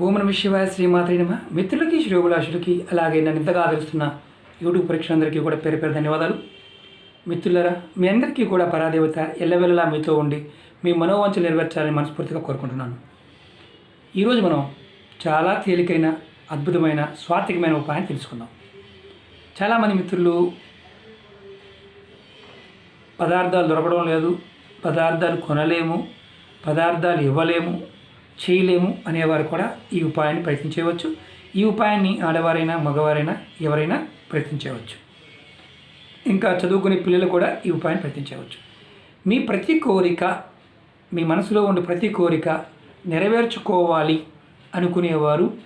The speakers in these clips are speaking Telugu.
ఓం నమ శివాయ శ్రీమాత్రి నమ. మిత్రులకి శ్రేయోభిలాషులకి అలాగే నన్ను ఇంతగా ఆదరిస్తున్న యూట్యూబ్ పరీక్షలందరికీ కూడా పేరు పేరు ధన్యవాదాలు. మిత్రులరా మీ అందరికీ కూడా పరాదేవత ఎల్లవెల్లలా మీతో ఉండి మీ మనోవాంఛలు నెరవేర్చాలని మనస్ఫూర్తిగా కోరుకుంటున్నాను. ఈరోజు మనం చాలా తేలికైన అద్భుతమైన స్వార్థకమైన ఉపాయం తెలుసుకుందాం. చాలామంది మిత్రులు పదార్థాలు దొరకడం లేదు పదార్థాలు కొనలేము పదార్థాలు ఇవ్వలేము చేయలేము అనేవారు కూడా ఈ ఉపాయాన్ని ప్రయత్నించవచ్చు. ఈ ఉపాయాన్ని ఆడవారైనా మగవారైనా ఎవరైనా ప్రయత్నించవచ్చు. ఇంకా చదువుకునే పిల్లలు కూడా ఈ ఉపాయాన్ని ప్రయత్నించవచ్చు. మీ ప్రతి కోరిక మీ మనసులో ఉండే ప్రతి కోరిక నెరవేర్చుకోవాలి అనుకునేవారు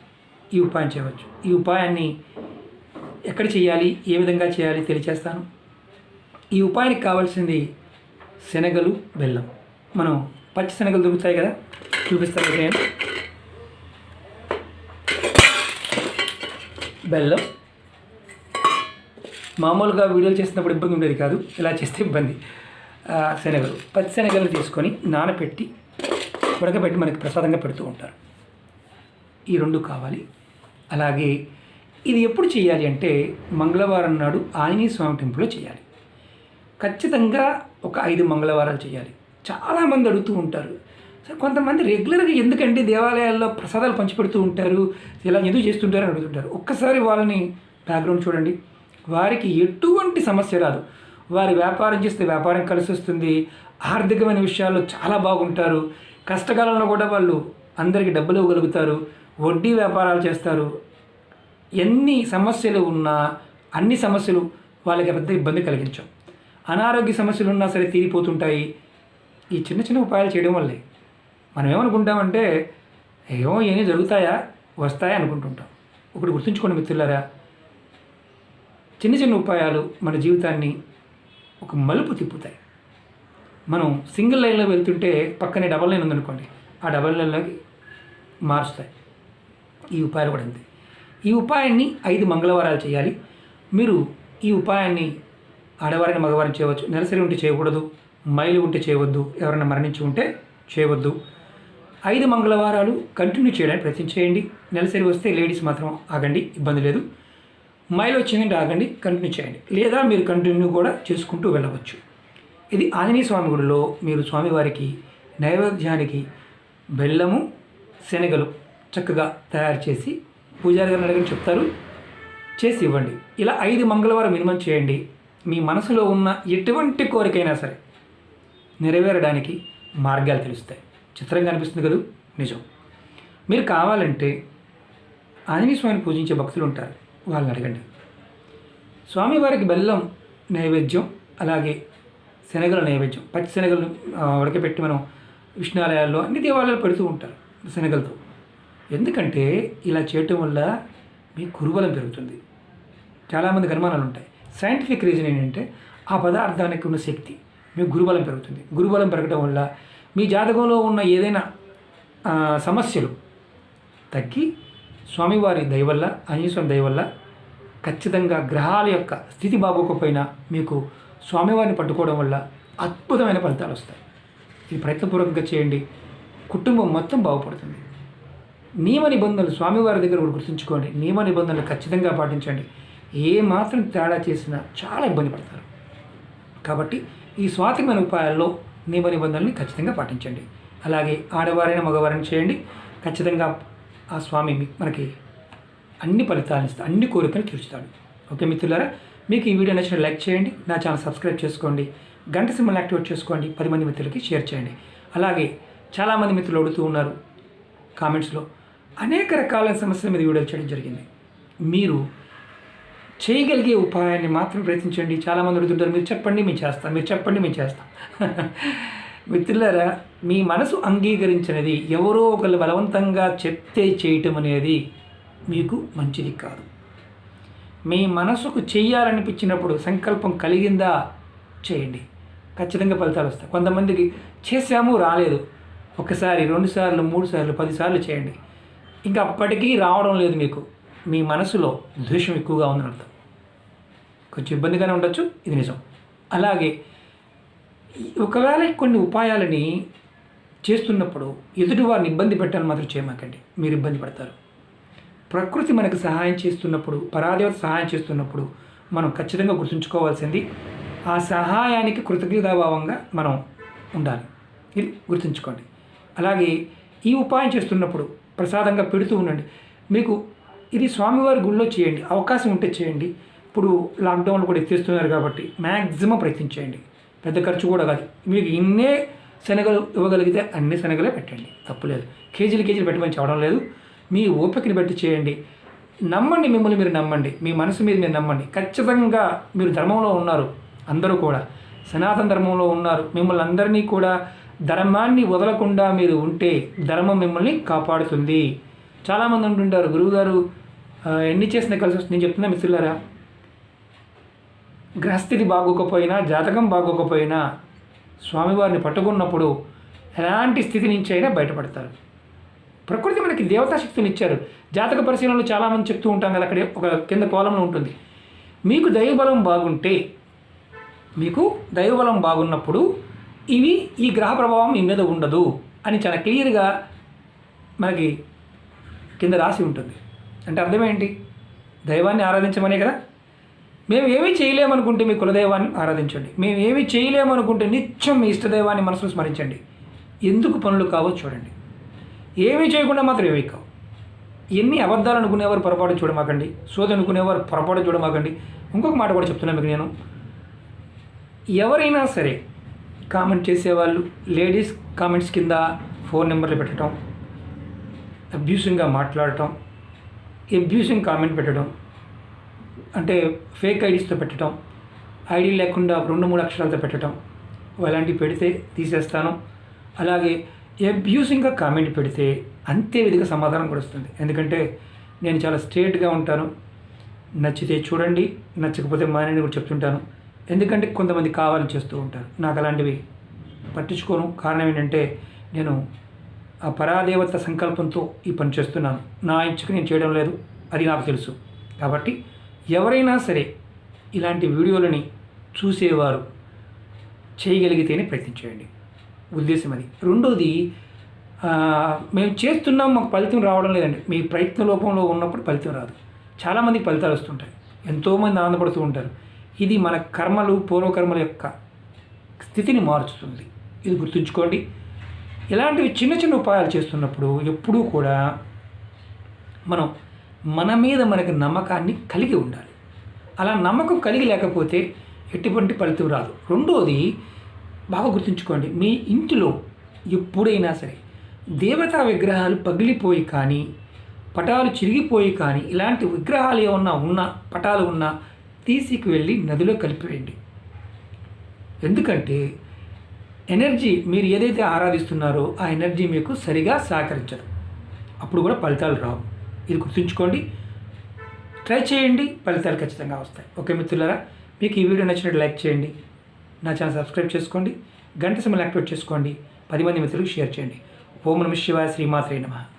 ఈ ఉపాయం చేయవచ్చు. ఈ ఉపాయాన్ని ఎక్కడ చేయాలి ఏ విధంగా చేయాలి తెలియచేస్తాను. ఈ ఉపాయానికి కావాల్సింది శనగలు బెల్లం. మనం పచ్చి శనగలు దొరుకుతాయి కదా? చూపిస్తాను నేను బెల్లం మామూలుగా వీడియోలు చేసినప్పుడు ఇబ్బంది ఉండేది కాదు. ఇలా చేస్తే ఇబ్బంది. శనగలు. పచ్చి శనగలు తీసుకొని నానబెట్టి ఉడకబెట్టి మనకి ప్రసాదంగా పెడుతూ ఉంటారు. ఈ రెండు కావాలి. అలాగే ఇది ఎప్పుడు చేయాలి అంటే మంగళవారం నాడు ఆంజనేయ స్వామి టెంపుల్లో చేయాలి. ఖచ్చితంగా ఒక ఐదు మంగళవారాలు చేయాలి. చాలామంది అడుగుతూ ఉంటారు. సో కొంతమంది రెగ్యులర్గా ఎందుకంటే దేవాలయాల్లో ప్రసాదాలు పంచిపెడుతూ ఉంటారు? ఇలా ఎందుకు చేస్తుంటారు అని అడుగుతుంటారు. ఒక్కసారి వాళ్ళని బ్యాక్గ్రౌండ్ చూడండి. వారికి ఎటువంటి సమస్య రాదు. వారి వ్యాపారం చేస్తే వ్యాపారం కలిసి వస్తుంది. ఆర్థికమైన విషయాల్లో చాలా బాగుంటారు. కష్టకాలంలో కూడా వాళ్ళు అందరికీ డబ్బులు ఇవ్వగలుగుతారు. వడ్డీ వ్యాపారాలు చేస్తారు. ఎన్ని సమస్యలు ఉన్నా అన్ని సమస్యలు వాళ్ళకి పెద్ద ఇబ్బంది కలిగించవు. అనారోగ్య సమస్యలు ఉన్నా సరే తీరిపోతుంటాయి. ఈ చిన్న చిన్న ఉపాయాలు చేయడం వల్లే. మనం ఏమనుకుంటామంటే ఏమో ఏమీ జరుగుతాయా? వస్తాయా అనుకుంటుంటాం. ఇప్పుడు గుర్తుంచుకోండి మిత్రులారా. చిన్న చిన్న ఉపాయాలు మన జీవితాన్ని ఒక మలుపు తిప్పుతాయి. మనం సింగిల్ లైన్లో వెళ్తుంటే పక్కనే డబల్ లైన్ ఉందనుకోండి ఆ డబల్ లైన్లోకి మారుస్తాయి. ఈ ఉపాయాలు కూడా అంతే. ఈ ఉపాయాన్ని ఐదు మంగళవారాలు చేయాలి. మీరు ఈ ఉపాయాన్ని ఆడవారిని మగవారిని చేయవచ్చు. నెలసరి ఉంటే చేయకూడదు. మైలు ఉంటే చేయవద్దు. ఎవరైనా మరణించి ఉంటే చేయవద్దు. ఐదు మంగళవారాలు కంటిన్యూ చేయడానికి ప్రయత్నం చేయండి. నెలసరి వస్తే లేడీస్ మాత్రం ఆగండి ఇబ్బంది లేదు. మైల్ వచ్చిందంటే ఆగండి కంటిన్యూ చేయండి. లేదా మీరు కంటిన్యూ కూడా చేసుకుంటూ వెళ్ళవచ్చు. ఇది ఆంజనేయ స్వామి గుడిలో మీరు స్వామివారికి నైవేద్యానికి బెల్లము శనగలు చక్కగా తయారు చేసి పూజారి గారిని అడగని చెప్తారు. చేసి ఇవ్వండి. ఇలా ఐదు మంగళవారం మినిమం చేయండి. మీ మనసులో ఉన్న ఎటువంటి కోరికైనా సరే నెరవేరడానికి మార్గాలు తెలుస్తాయి. చిత్రంగా అనిపిస్తుంది కదూ? నిజం. మీరు కావాలంటే ఆంజనేయ స్వామిని పూజించే భక్తులు ఉంటారు. వాళ్ళని అడగండి. స్వామివారికి బెల్లం నైవేద్యం అలాగే శనగల నైవేద్యం పచ్చి శనగలు ఉడకపెట్టి మనం విష్ణాలయాల్లో అన్ని దేవాలయాలు పెడుతూ ఉంటారు శనగలతో. ఎందుకంటే ఇలా చేయటం వల్ల మీ కురుబలం పెరుగుతుంది. చాలామంది అనుమానాలు ఉంటాయి. సైంటిఫిక్ రీజన్ ఏంటంటే ఆ పదార్థానికి ఉన్న శక్తి మీ గురుబలం పెరుగుతుంది. గురుబలం పెరగడం వల్ల మీ జాతకంలో ఉన్న ఏదైనా సమస్యలు తగ్గి స్వామివారి దయవల్ల వల్ల దయవల్ల స్వామి వల్ల ఖచ్చితంగా గ్రహాల యొక్క స్థితి బాగోకపోయినా మీకు స్వామివారిని పట్టుకోవడం వల్ల అద్భుతమైన ఫలితాలు వస్తాయి. ఇది ప్రయత్నపూర్వకంగా చేయండి. కుటుంబం మొత్తం బాగుపడుతుంది. నియమ నిబంధనలు స్వామివారి దగ్గర కూడా గుర్తుంచుకోండి. నియమ నిబంధనలు ఖచ్చితంగా పాటించండి. ఏ మాత్రం తేడా చేసినా చాలా ఇబ్బంది పడతారు. కాబట్టి ఈ స్వాతికమైన ఉపాయాల్లో నియమ నిబంధనల్ని ఖచ్చితంగా పాటించండి. అలాగే ఆడవారైన మగవారైనా చేయండి. ఖచ్చితంగా ఆ స్వామి మనకి అన్ని ఫలితాలను ఇస్తాడు అన్ని కోరికలు తీర్చుతాడు ఓకే మిత్రులారా? మీకు ఈ వీడియో నచ్చిన లైక్ చేయండి. నా ఛానల్ సబ్స్క్రైబ్ చేసుకోండి. గంట సింబల్ యాక్టివేట్ చేసుకోండి. పది మంది మిత్రులకి షేర్ చేయండి. అలాగే చాలామంది మిత్రులు అడుగుతూ ఉన్నారు కామెంట్స్లో అనేక రకాల సమస్యల మీద వీడియోలు చేయడం జరిగింది. మీరు చేయగలిగే ఉపాయాన్ని మాత్రం ప్రయత్నించండి. చాలామంది అడుగుతుంటారు మీరు చెప్పండి మేము చేస్తాం మీరు చెప్పండి మేము చేస్తాం. మిత్రులారా మీ మనసు అంగీకరించినది ఎవరో ఒకరు బలవంతంగా చెప్తే చేయటం అనేది మీకు మంచిది కాదు. మీ మనసుకు చేయాలనిపించినప్పుడు సంకల్పం కలిగిందా? చేయండి. ఖచ్చితంగా ఫలితాలు వస్తాయి. కొంతమందికి చేసాము రాలేదు. ఒకసారి రెండుసార్లు మూడు సార్లు పదిసార్లు చేయండి. ఇంకా అప్పటికీ రావడం లేదు మీకు. మీ మనసులో ద్వేషం ఎక్కువగా ఉందని అర్థం కొంచెం ఇబ్బందిగానే ఉండొచ్చు ఇది నిజం. అలాగే ఒకవేళ కొన్ని ఉపాయాలని చేస్తున్నప్పుడు ఎదుటి వారిని ఇబ్బంది పెట్టాలని మాత్రం చేయమాకండి. మీరు ఇబ్బంది పడతారు. ప్రకృతి మనకు సహాయం చేస్తున్నప్పుడు పరాదేవత సహాయం చేస్తున్నప్పుడు మనం ఖచ్చితంగా గుర్తుంచుకోవాల్సింది ఆ సహాయానికి కృతజ్ఞతాభావంగా మనం ఉండాలి. ఇది గుర్తుంచుకోండి. అలాగే ఈ ఉపాయం చేస్తున్నప్పుడు ప్రసాదంగా పెడుతూ ఉండండి. మీకు ఇది స్వామివారి గుళ్ళో చేయండి అవకాశం ఉంటే చేయండి. ఇప్పుడు లాక్డౌన్లో కూడా ఎత్తేస్తున్నారు కాబట్టి మ్యాక్సిమం ప్రయత్నించేయండి పెద్ద ఖర్చు కూడా కాదు. మీకు ఇన్నే శనగలు ఇవ్వగలిగితే అన్ని శనగలే పెట్టండి. తప్పులేదు కేజీలు కేజీలు పెట్టమని చెప్పడం లేదు. మీ ఓపికని బట్టి చేయండి. నమ్మండి మిమ్మల్ని మీరు నమ్మండి. మీ మనసు మీద మీరు నమ్మండి. ఖచ్చితంగా మీరు ధర్మంలో ఉన్నారు. అందరూ కూడా. సనాతన ధర్మంలో ఉన్నారు. మిమ్మల్ని అందరినీ కూడా ధర్మాన్ని వదలకుండా మీరు ఉంటే ధర్మం మిమ్మల్ని కాపాడుతుంది. చాలామంది ఉంటుంటారు. గురువుగారు ఎన్ని చేసినా కలిసి వస్తుంది? నేను చెప్తున్నా మిత్రులారా. గ్రహస్థితి బాగోకపోయినా జాతకం బాగోకపోయినా స్వామివారిని పట్టుకున్నప్పుడు ఎలాంటి స్థితి నుంచి అయినా బయటపడతారు. ప్రకృతి మనకి దేవతా శక్తిని ఇచ్చారు. జాతక పరిశీలనలు చాలామంది చెప్తూ ఉంటాం కదా అక్కడ ఒక కింద కోలంలో ఉంటుంది. మీకు దైవబలం బాగుంటే మీకు దైవబలం బాగున్నప్పుడు ఇవి ఈ గ్రహ ప్రభావం మీ మీద ఉండదు అని చాలా క్లియర్గా మనకి కింద రాసి ఉంటుంది. అంటే అర్థమేంటి? దైవాన్ని ఆరాధించమనే కదా? మేము ఏమీ చేయలేమనుకుంటే మీ కులదైవాన్ని ఆరాధించండి. మేము ఏమీ చేయలేమనుకుంటే నిత్యం మీ ఇష్టదైవాన్ని మనసులో స్మరించండి. ఎందుకు పనులు కావో చూడండి. ఏమీ చేయకుండా మాత్రం ఏమీ కావు. ఎన్ని అబద్ధాలు అనుకునేవారు పొరపాటు చూడమాకండి. సోది అనుకునేవారు పొరపాటు చూడమాకండి. ఇంకొక మాట కూడా చెప్తున్నాను మీకు నేను. ఎవరైనా సరే కామెంట్ చేసేవాళ్ళు లేడీస్ కామెంట్స్ కింద ఫోన్ నెంబర్లు పెట్టడం అబ్యూసింగ్గా మాట్లాడటం అబ్యూసింగ్ కామెంట్ పెట్టడం అంటే ఫేక్ ఐడీస్తో పెట్టడం ఐడి లేకుండా రెండు మూడు అక్షరాలతో పెట్టడం అలాంటివి పెడితే తీసేస్తాను. అలాగే అబ్యూసింగ్గా కామెంట్ పెడితే అంతే విధిగా సమాధానం కూడా వస్తుంది. ఎందుకంటే నేను చాలా స్ట్రేట్గా ఉంటాను. నచ్చితే చూడండి నచ్చకపోతే మానని కూడా చెప్తుంటాను. ఎందుకంటే కొంతమంది కావాలని చేస్తూ ఉంటారు. నాకు అలాంటివి పట్టించుకోను. కారణం ఏంటంటే నేను ఆ పరాదేవత సంకల్పంతో ఈ పని చేస్తున్నాను. నా ఇచ్చుకు నేను చేయడం లేదు. అది నాకు తెలుసు. కాబట్టి ఎవరైనా సరే ఇలాంటి వీడియోలని చూసేవారు చేయగలిగితేనే ప్రయత్నించేయండి ఉద్దేశం అది. రెండోది మేము చేస్తున్నాం మాకు ఫలితం రావడం లేదండి. మీ ప్రయత్న లోపంలో ఉన్నప్పుడు ఫలితం రాదు. చాలామందికి ఫలితాలు వస్తుంటాయి. ఎంతోమంది ఆనందపడుతూ ఉంటారు. ఇది మన కర్మలు పూర్వకర్మల యొక్క స్థితిని మార్చుతుంది ఇది గుర్తుంచుకోండి. ఇలాంటివి చిన్న చిన్న ఉపాయాలు చేస్తున్నప్పుడు ఎప్పుడూ కూడా మనం మన మీద మనకి నమ్మకాన్ని కలిగి ఉండాలి. అలా నమ్మకం కలిగి లేకపోతే ఎటువంటి ఫలితం రాదు. రెండోది బాగా గుర్తుంచుకోండి మీ ఇంటిలో ఎప్పుడైనా సరే దేవతా విగ్రహాలు పగిలిపోయి కానీ పటాలు చిరిగిపోయి కానీ ఇలాంటి విగ్రహాలు ఏమన్నా ఉన్నా పటాలు ఉన్నా తీసుకు వెళ్ళి నదిలో కలిపివేయండి. ఎందుకంటే ఎనర్జీ మీరు ఏదైతే ఆరాధిస్తున్నారో ఆ ఎనర్జీ మీకు సరిగా సహకరించదు. అప్పుడు కూడా ఫలితాలు రావు. ఇది గుర్తుంచుకోండి. ట్రై చేయండి. ఫలితాలు ఖచ్చితంగా వస్తాయి. ఓకే మిత్రులారా మీకు ఈ వీడియో నచ్చినట్టు లైక్ చేయండి. నా ఛానల్ సబ్స్క్రైబ్ చేసుకోండి. గంట సమయం యాక్టివేట్ చేసుకోండి. పది మంది మిత్రులకు షేర్ చేయండి. ఓం నమ శివాయ శ్రీమాత్రే నమః.